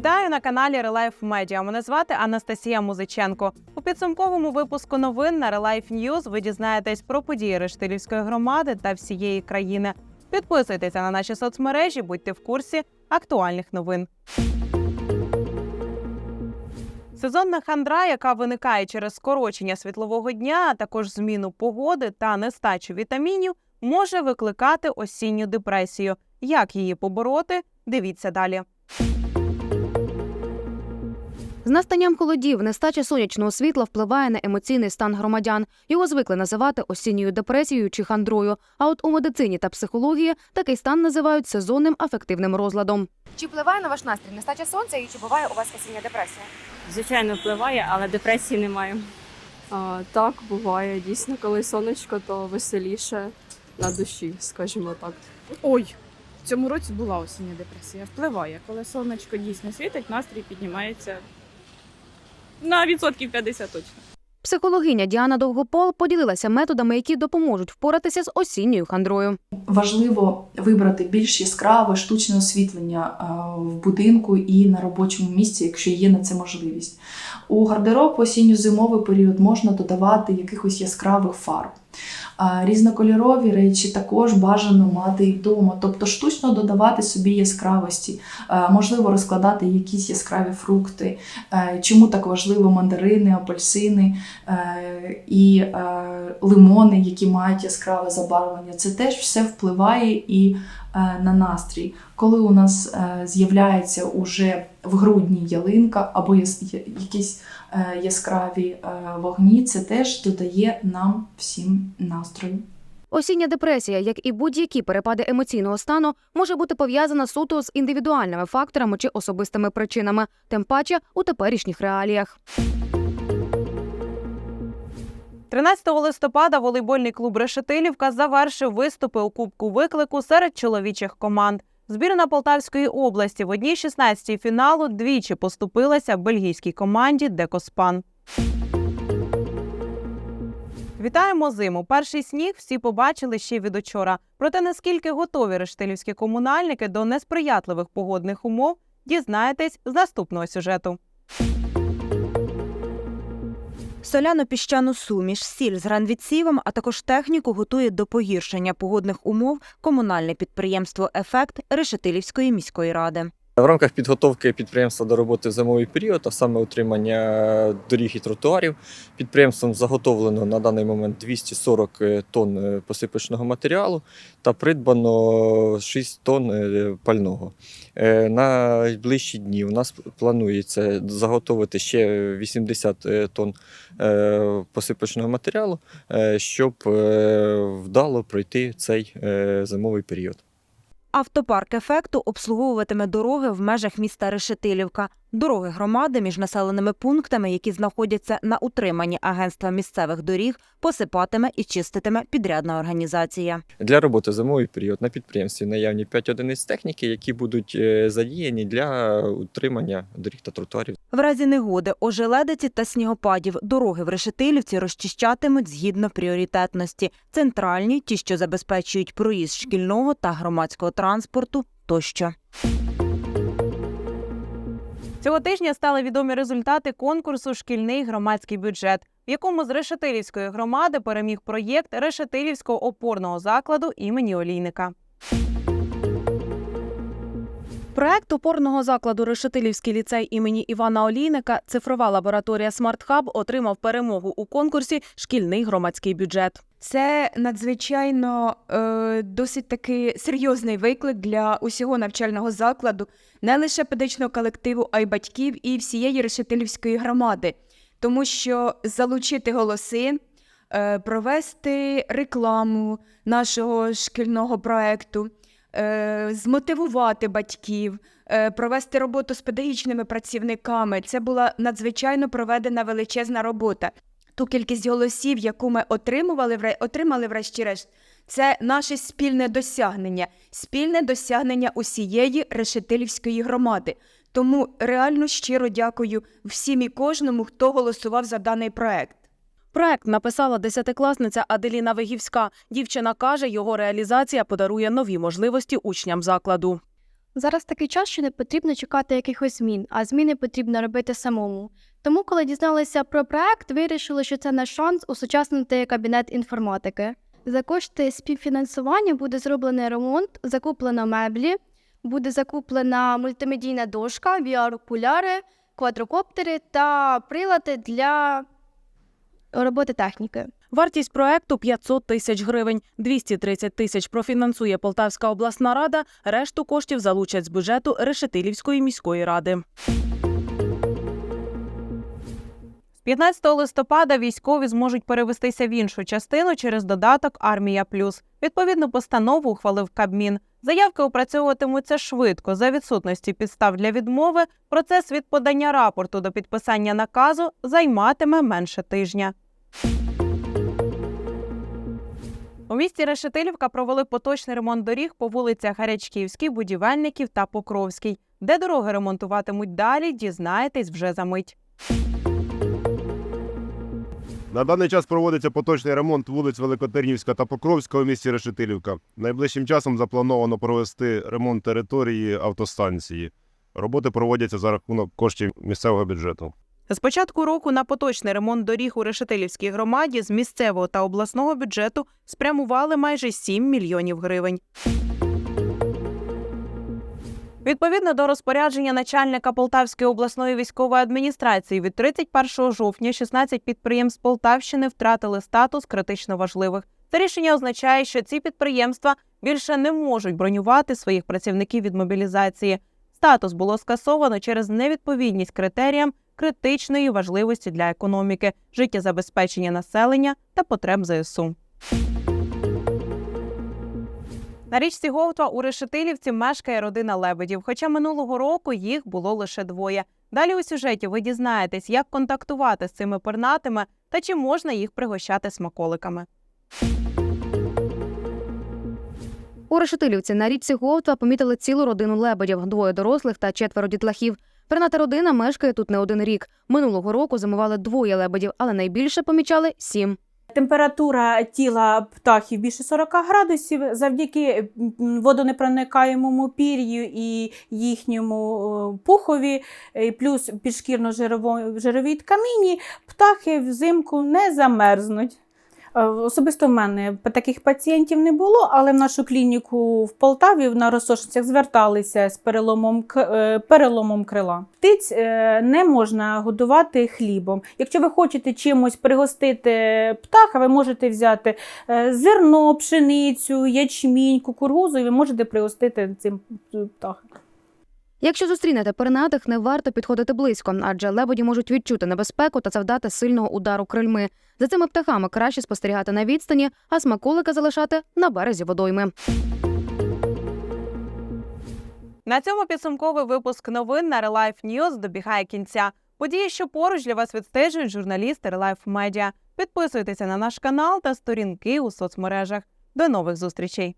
Вітаю на каналі Релайф Медіа. Мене звати Анастасія Музиченко. У підсумковому випуску новин на Релайф Ньюз ви дізнаєтесь про події Рештилівської громади та всієї країни. Підписуйтеся на наші соцмережі, будьте в курсі актуальних новин. Сезонна хандра, яка виникає через скорочення світлового дня, а також зміну погоди та нестачу вітамінів, може викликати осінню депресію. Як її побороти? Дивіться далі. З настанням холодів нестача сонячного світла впливає на емоційний стан громадян. Його звикли називати осінньою депресією чи хандрою. А от у медицині та психології такий стан називають сезонним афективним розладом. Чи впливає на ваш настрій нестача сонця і чи буває у вас осіння депресія? Звичайно, впливає, але депресії немає. А, так, буває. Дійсно, коли сонечко, то веселіше на душі, скажімо так. Ой, в цьому році була осіння депресія. Впливає, коли сонечко дійсно світить, настрій піднімається на відсотків 50 точно. Психологиня Діана Довгопол поділилася методами, які допоможуть впоратися з осінньою хандрою. Важливо вибрати більш яскраве штучне освітлення е, в будинку і на робочому місці, якщо є на це можливість. У гардероб осінньо-зимовий період можна додавати якихось яскравих фарб. Різнокольорові речі також бажано мати і вдома, тобто штучно додавати собі яскравості, Е, можливо розкладати якісь яскраві фрукти. Е, Чому так важливо мандарини, апельсини е, і е, лимони, які мають яскраве забарвлення? Це теж все впливає і е, на настрій. Коли у нас е, з'являється уже в грудні ялинка або якісь е, яскраві е, вогні, це теж додає нам всім настрою. Осіння депресія, як і будь-які перепади емоційного стану, може бути пов'язана суто з індивідуальними факторами чи особистими причинами, тим паче у теперішніх реаліях. 13 листопада волейбольний клуб Решетилівка завершив виступи у Кубку виклику серед чоловічих команд. Збірна Полтавської області в одній 16-й фіналу двічі поступилася бельгійській команді Декоспан. Вітаємо зиму. Перший сніг всі побачили ще від учора. Проте наскільки готові рештилівські комунальники до несприятливих погодних умов, дізнаєтесь з наступного сюжету. Соляно-піщану суміш, сіль з гранвіцівом, а також техніку готує до погіршення погодних умов комунальне підприємство Ефект Решетилівської міської ради. В рамках підготовки підприємства до роботи в зимовий період, а саме утримання доріг і тротуарів, підприємством заготовлено на даний момент 240 тонн е, посипочного матеріалу та придбано 6 тонн е, пального. Е, На найближчі дні у нас планується заготовити ще 80 тонн е, посипочного матеріалу, е, щоб е, вдало пройти цей е, зимовий період. Автопарк ефекту обслуговуватиме дороги в межах міста Решетилівка, дороги громади між населеними пунктами, які знаходяться на утриманні агентства місцевих доріг, посипатиме і чиститиме підрядна організація. Для роботи зимовий період на підприємстві наявні 5 одиниць техніки, які будуть е, задіяні для утримання доріг та тротуарів. В разі негоди, ожеледиці та снігопадів дороги в Решетилівці розчищатимуть згідно пріоритетності. Центральні, ті, що забезпечують проїзд шкільного та громадського транспорту тощо. Цього тижня стали відомі результати конкурсу Шкільний громадський бюджет, в якому з Решетилівської громади переміг проєкт Решетилівського опорного закладу імені Олійника. Проект опорного закладу Решетилівський ліцей імені Івана Олійника цифрова лабораторія Смарт Хаб отримав перемогу у конкурсі Шкільний громадський бюджет. Це надзвичайно е, досить таки серйозний виклик для усього навчального закладу, не лише педагогічного колективу, а й батьків і всієї решетилівської громади, тому що залучити голоси, е, провести рекламу нашого шкільного проекту, е, змотивувати батьків, е, провести роботу з педагогічними працівниками. Це була надзвичайно проведена величезна робота ту кількість голосів, яку ми отримували, отримали врешті-решт, це наше спільне досягнення, спільне досягнення усієї решетилівської громади. Тому реально щиро дякую всім і кожному, хто голосував за даний проект. Проект написала десятикласниця Аделіна Вигівська. Дівчина каже, його реалізація подарує нові можливості учням закладу. Зараз такий час, що не потрібно чекати якихось змін, а зміни потрібно робити самому. Тому, коли дізналися про проект, вирішили, що це наш шанс усучаснити кабінет інформатики. За кошти співфінансування буде зроблений ремонт, закуплено меблі, буде закуплена мультимедійна дошка, VR-окуляри, квадрокоптери та прилади для роботи техніки. Вартість проекту 500 тисяч гривень. 230 тисяч профінансує Полтавська обласна рада. Решту коштів залучать з бюджету Решетилівської міської ради. З 15 листопада військові зможуть перевестися в іншу частину через додаток Армія Плюс. Відповідну постанову ухвалив Кабмін. Заявки опрацьовуватимуться швидко. За відсутності підстав для відмови процес від подання рапорту до підписання наказу займатиме менше тижня. У місті Решетилівка провели поточний ремонт доріг по вулицях Гарячківській, Будівельників та Покровській. Де дороги ремонтуватимуть далі, дізнаєтесь вже за мить. На даний час проводиться поточний ремонт вулиць Великотернівська та Покровська у місті Решетилівка. Найближчим часом заплановано провести ремонт території автостанції. Роботи проводяться за рахунок коштів місцевого бюджету. З початку року на поточний ремонт доріг у Решетилівській громаді з місцевого та обласного бюджету спрямували майже 7 мільйонів гривень. Відповідно до розпорядження начальника Полтавської обласної військової адміністрації від 31 жовтня 16 підприємств Полтавщини втратили статус критично важливих. Це рішення означає, що ці підприємства більше не можуть бронювати своїх працівників від мобілізації. Статус було скасовано через невідповідність критеріям критичної важливості для економіки, життєзабезпечення населення та потреб ЗСУ. На річці Говтва у Решетилівці мешкає родина лебедів, хоча минулого року їх було лише двоє. Далі у сюжеті ви дізнаєтесь, як контактувати з цими пернатими та чи можна їх пригощати смаколиками. У Решетилівці на річці Говтва помітили цілу родину лебедів, двоє дорослих та четверо дітлахів. Перната родина мешкає тут не один рік. Минулого року зимували двоє лебедів, але найбільше помічали сім. Температура тіла птахів більше 40 градусів завдяки водонепроникаємому пір'ю і їхньому пухові, плюс підшкірно-жировій тканині, птахи взимку не замерзнуть. Е, Особисто в мене таких пацієнтів не було, але в нашу клініку в Полтаві на розсошницях зверталися з переломом, е, переломом крила. Птиць е, не можна годувати хлібом. Якщо ви хочете чимось пригостити птаха, ви можете взяти зерно, пшеницю, ячмінь, кукурузу, і ви можете пригостити цим птахом. Якщо зустрінете пернатих, не варто підходити близько, адже лебеді можуть відчути небезпеку та завдати сильного удару крильми. За цими птахами краще спостерігати на відстані, а смаколика залишати на березі водойми. На цьому підсумковий випуск новин на Релайф News добігає кінця. Події, що поруч для вас відстежують журналісти Релайф Медіа. Підписуйтеся на наш канал та сторінки у соцмережах. До нових зустрічей!